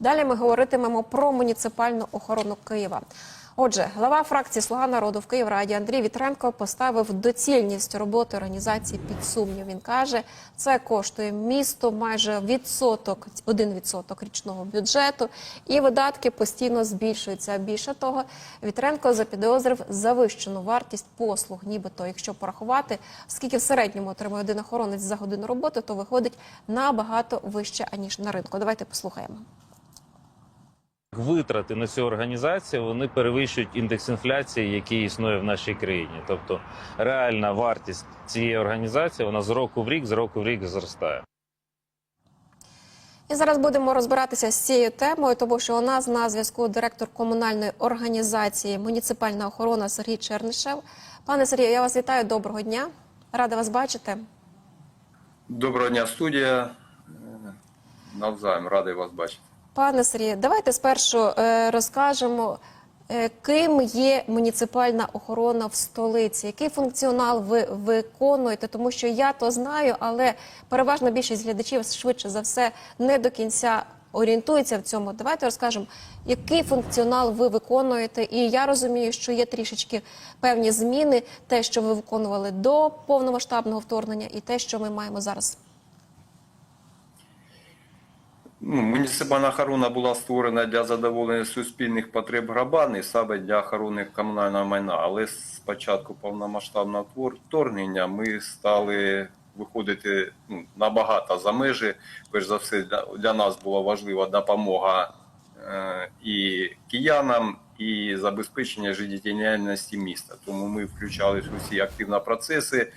Далі ми говоритимемо про муніципальну охорону Києва. Отже, глава фракції Слуга народу в Київраді Андрій Вітренко поставив доцільність роботи організації під сумнів. Він каже, це коштує місту майже відсоток, один відсоток річного бюджету, і видатки постійно збільшуються. Більше того, Вітренко запідозрив завищену вартість послуг, нібито, якщо порахувати, скільки в середньому отримує один охоронець за годину роботи, то виходить набагато вище аніж на ринку. Давайте послухаємо. Витрати на цю організацію вони перевищують індекс інфляції, який існує в нашій країні. Тобто реальна вартість цієї організації вона з року в рік, з року в рік зростає. І зараз будемо розбиратися з цією темою, тому що у нас на зв'язку директор комунальної організації Муніципальна охорона Сергій Чернишев. Пане Сергію, я вас вітаю. Доброго дня. Рада вас бачити. Доброго дня, студія. Навзаєм, радий вас бачити. Пане Сергію, давайте спершу е, розкажемо, е, ким є муніципальна охорона в столиці, який функціонал ви виконуєте, тому що я то знаю, але переважна більшість глядачів швидше за все не до кінця орієнтується в цьому. Давайте розкажемо, який функціонал ви виконуєте. І я розумію, що є трішечки певні зміни, те, що ви виконували до повномасштабного вторгнення, і те, що ми маємо зараз. Ну, муніципальна охорона була створена для задоволення суспільних потреб громади, саме для охорони комунального майна. Але з початку повномасштабного вторгнення ми стали виходити ну, набагато за межі. Перш за все, для, нас була важлива допомога е, і киянам, і забезпечення життєдіяльності міста. Тому ми включались у всі активні процеси.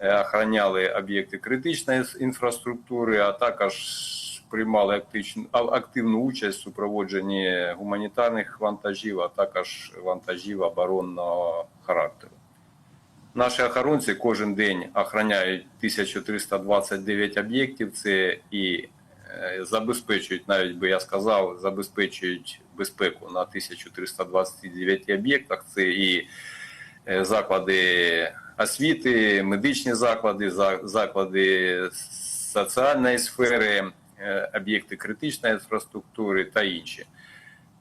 е, охороняли об'єкти критичної інфраструктури, а також приймали активну участь у супроводженні гуманітарних вантажів, а також вантажів оборонного характеру. Наші охоронці кожен день охороняють 1329 об'єктів. Це і е, забезпечують, навіть би я сказав, забезпечують безпеку на 1329 об'єктах. Це і е, заклади освіти, медичні заклади, заклади соціальної сфери, об'єкти критичної інфраструктури та інші.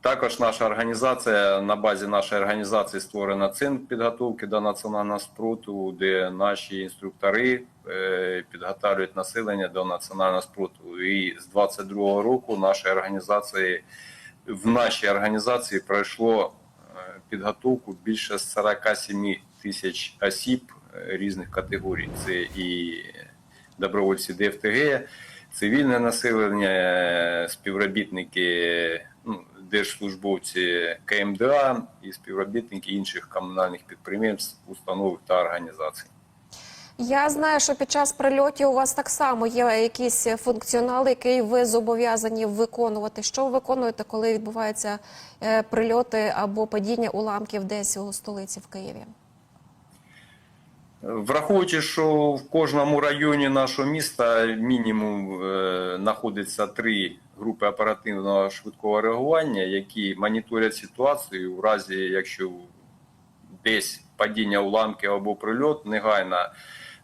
Також наша організація на базі нашої організації створена центр підготовки до національного спротиву, де наші інструктори е, підготовлюють населення до національного спротиву. І з 22-го року нашої організації в нашій організації пройшло е, підготовку більше 47 тисяч осіб е, різних категорій. Це і добровольці ДФТГ, цивільне населення, е, співробітники, ну, держслужбовці КМДА і співробітники інших комунальних підприємств, установ та організацій. Я знаю, що під час прильотів у вас так само є якийсь функціонал, який ви зобов'язані виконувати. Що ви виконуєте, коли відбуваються е, прильоти або падіння уламків десь у столиці в Києві? Враховуючи, що в кожному районі нашого міста мінімум е, знаходиться три групи оперативного швидкого реагування, які моніторять ситуацію у разі, якщо десь падіння уламків або прильот, негайно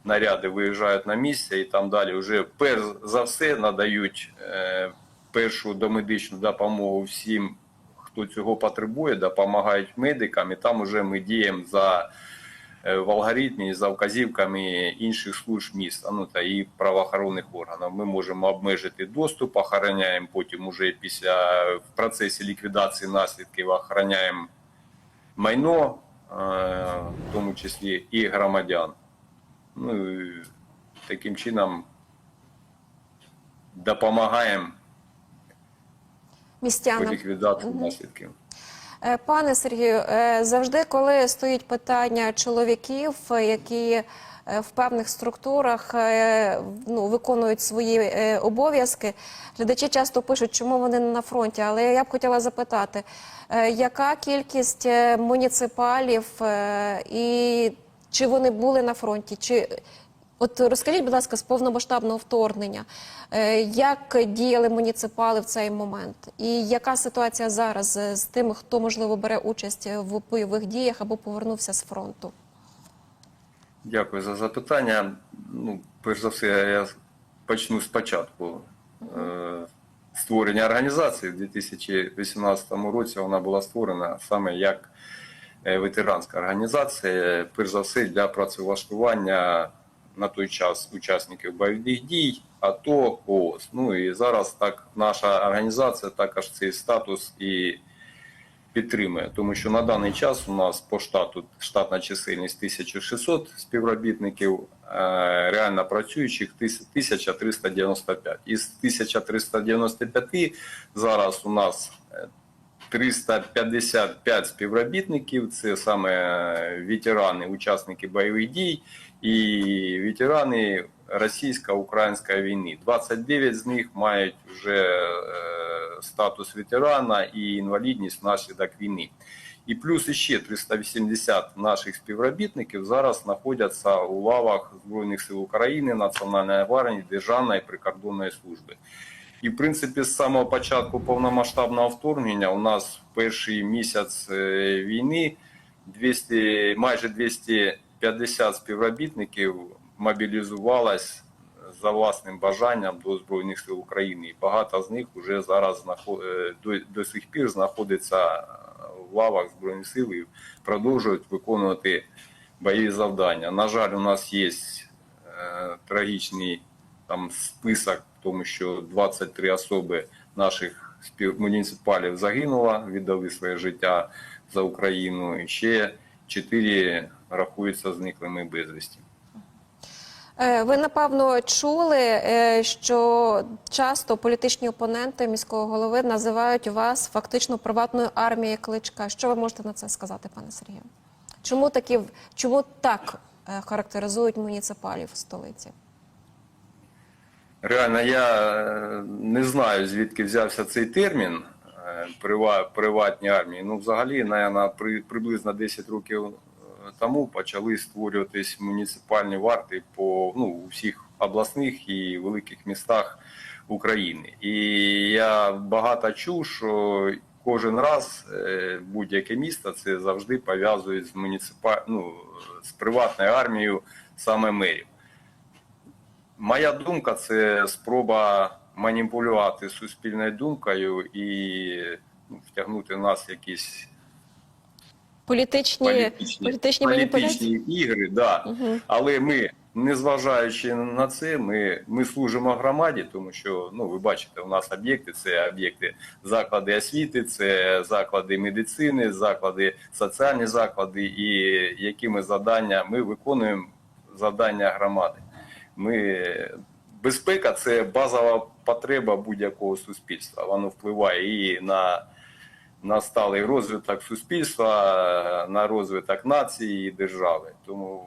наряди виїжджають на місце і там далі вже перш за все надають е, першу домедичну допомогу всім, хто цього потребує, допомагають медикам, і там вже ми діємо за в алгоритмі за вказівками інших служб міста ну та і правоохоронних органів. Ми можемо обмежити доступ, охороняємо потім уже після в процесі ліквідації наслідків охороняємо майно, е, в тому числі і громадян. Ну і таким чином допомагаємо по Містянам. ліквідації Мгм. наслідків. Е, Пане Сергію, е, завжди, коли стоїть питання чоловіків, е, які в певних структурах ну, виконують свої обов'язки, глядачі часто пишуть, чому вони не на фронті. Але я б хотіла запитати, яка кількість муніципалів і чи вони були на фронті? Чи От розкажіть, будь ласка, з повномасштабного вторгнення, е, як діяли муніципали в цей момент, і яка ситуація зараз з тими, хто можливо бере участь в бойових діях або повернувся з фронту? Дякую за запитання. Ну, перш за все, я почну спочатку. Е, створення організації в 2018 році вона була створена саме як е, ветеранська організація, перш за все для працевлаштування на той час учасників бойових дій, АТО, ООС. Ну і зараз так наша організація також цей статус і підтримує, тому що на даний час у нас по штату штатна чисельність 1600 співробітників, е, реально працюючих 1395. Із 1395 зараз у нас е, 355 співробітників. Це саме ветерани, учасники бойових дій і ветерани російсько-української війни. 29 з них мають вже е, статус ветерана і інвалідність внаслідок війни. І плюс іще 380 наших співробітників зараз знаходяться у лавах Збройних сил України, Національної гвардії, Державної прикордонної служби. І, в принципі, з самого початку повномасштабного вторгнення у нас перший місяць е, війни 200, майже 250 співробітників мобілізувалось за власним бажанням до Збройних сил України. І багато з них вже зараз е, до, сих пір знаходиться в лавах Збройних сил і продовжують виконувати бойові завдання. На жаль, у нас є е, трагічний там список, тому що 23 особи наших спів... муніципалів загинуло, віддали своє життя за Україну. І ще 4 рахуються зниклими безвісті. Е, Ви напевно чули, е, що часто політичні опоненти міського голови називають вас фактично приватною армією кличка. Що ви можете на це сказати, пане Сергію? Чому такі чому так е, характеризують муніципалів в столиці? Реально, я не знаю, звідки взявся цей термін приватні армії. Ну, взагалі, при, приблизно 10 років е, тому почали створюватись муніципальні варти по ну, всіх обласних і великих містах України. І я багато чув, що кожен раз е, будь-яке місто це завжди пов'язують з муніципаль... ну, з приватною армією саме мерів. Моя думка це спроба маніпулювати суспільною думкою і ну, втягнути нас в якісь Політичні, політичні, політичні політичні ігри. Да. Угу. Але ми, незважаючи на це, ми, ми служимо громаді, тому що ну, ви бачите, у нас об'єкти це об'єкти заклади освіти, це заклади медицини, заклади, соціальні заклади, і якими завдання ми виконуємо завдання громади. Ми безпека це базова потреба будь-якого суспільства. Воно впливає і на, на сталий розвиток суспільства, на розвиток нації і держави. Тому,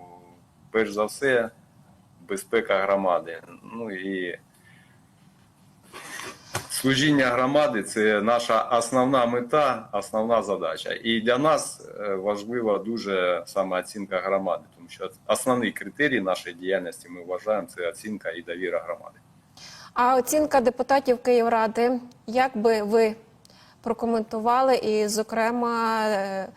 перш за все, безпека громади. Ну і служіння громади це наша основна мета, основна задача. І для нас е, важлива дуже саме оцінка громади, тому що основний критерій нашої діяльності ми вважаємо це оцінка і довіра громади. А оцінка депутатів Київради, як би ви прокоментували, і, зокрема, е,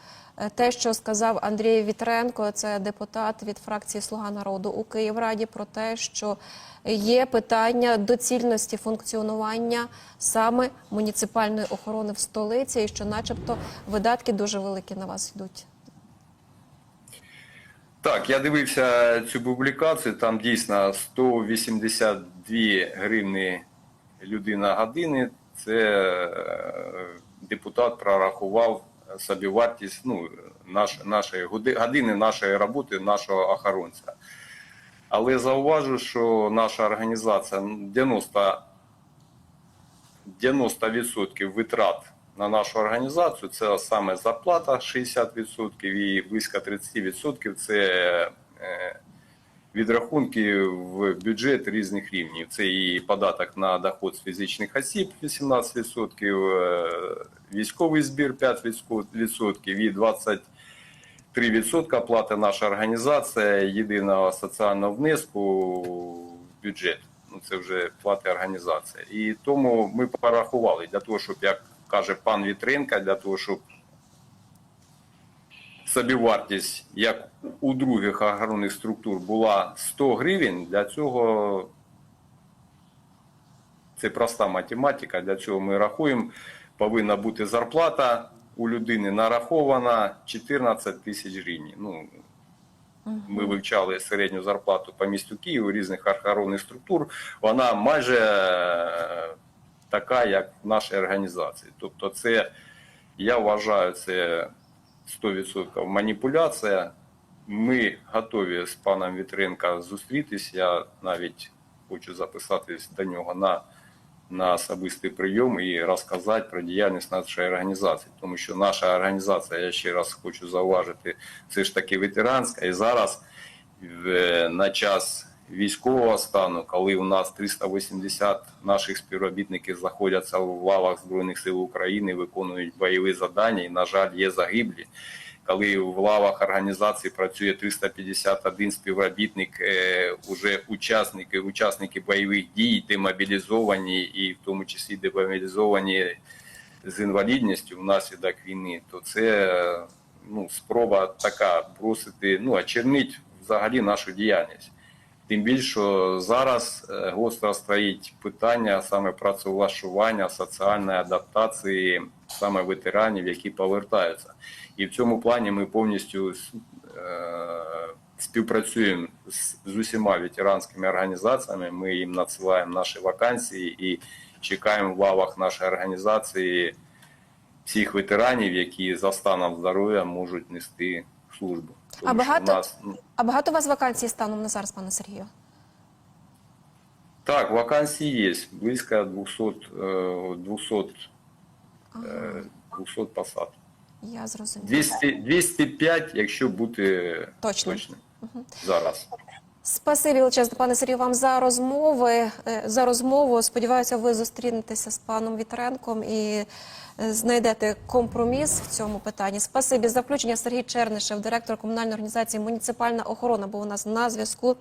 те, що сказав Андрій Вітренко, це депутат від фракції Слуга народу у Київраді, про те, що є питання доцільності функціонування саме муніципальної охорони в столиці, і що, начебто, видатки дуже великі на вас йдуть. Так, я дивився цю публікацію. Там дійсно 182 гривні людина години. Це е, депутат прорахував собі вартість ну, наш, нашої годи- години нашої роботи, нашого охоронця. Але зауважу, що наша організація 90 90% витрат на нашу організацію це саме зарплата 60% і близько 30% це е, відрахунки в бюджет різних рівнів. Це і податок на доход з фізичних осіб 18%, е, військовий збір 5% і 23% плати наша організація єдиного соціального внеску в бюджет. Ну, це вже плати організація. І тому ми порахували для того, щоб, як каже пан Вітренка, для того, щоб собівартість, як у других охоронних структур, була 100 гривень, для цього Це проста математика. Для цього ми рахуємо. Повинна бути зарплата у людини нарахована 14 тисяч гривень. Ну, ми вивчали середню зарплату по місту Києву різних охоронних структур. Вона майже е, така, як в нашій організації. Тобто, це я вважаю, це 100% маніпуляція. Ми готові з паном Вітренка зустрітись. Я навіть хочу записатись до нього на, на особистий прийом і розказати про діяльність нашої організації. Тому що наша організація, я ще раз хочу зауважити, це ж таки ветеранська. І зараз в- на час військового стану, коли у нас 380 наших співробітників знаходяться в лавах Збройних сил України, виконують бойові завдання, і, на жаль, є загиблі. Коли в лавах організації працює 351 співробітник, е, уже учасники, учасники бойових дій, демобілізовані, і в тому числі демобілізовані з інвалідністю внаслідок війни, то це ну, спроба така бросити, ну, очернить взагалі нашу діяльність. Тим більше, зараз е, гостро стоїть питання саме працевлаштування, соціальної адаптації саме ветеранів, які повертаються. І в цьому плані ми повністю е, співпрацюємо з, з усіма ветеранськими організаціями. Ми їм надсилаємо наші вакансії і чекаємо в лавах нашої організації всіх ветеранів, які за станом здоров'я можуть нести службу. А багато- у нас, ну, А багато у вас вакансій станом на зараз, пане Сергію? Так, вакансії є. Близько 200, е, 200, е, 200 посад. Я зрозуміла. 200, 205, якщо бути точним. точним. Зараз. Спасибі величезне, пане Сергію, вам за розмови. е, За розмову. Сподіваюся, ви зустрінетеся з паном Вітренком і е, знайдете компроміс в цьому питанні. Спасибі за включення. Сергій Чернишев, директор комунальної організації Муніципальна охорона, був у нас на зв'язку.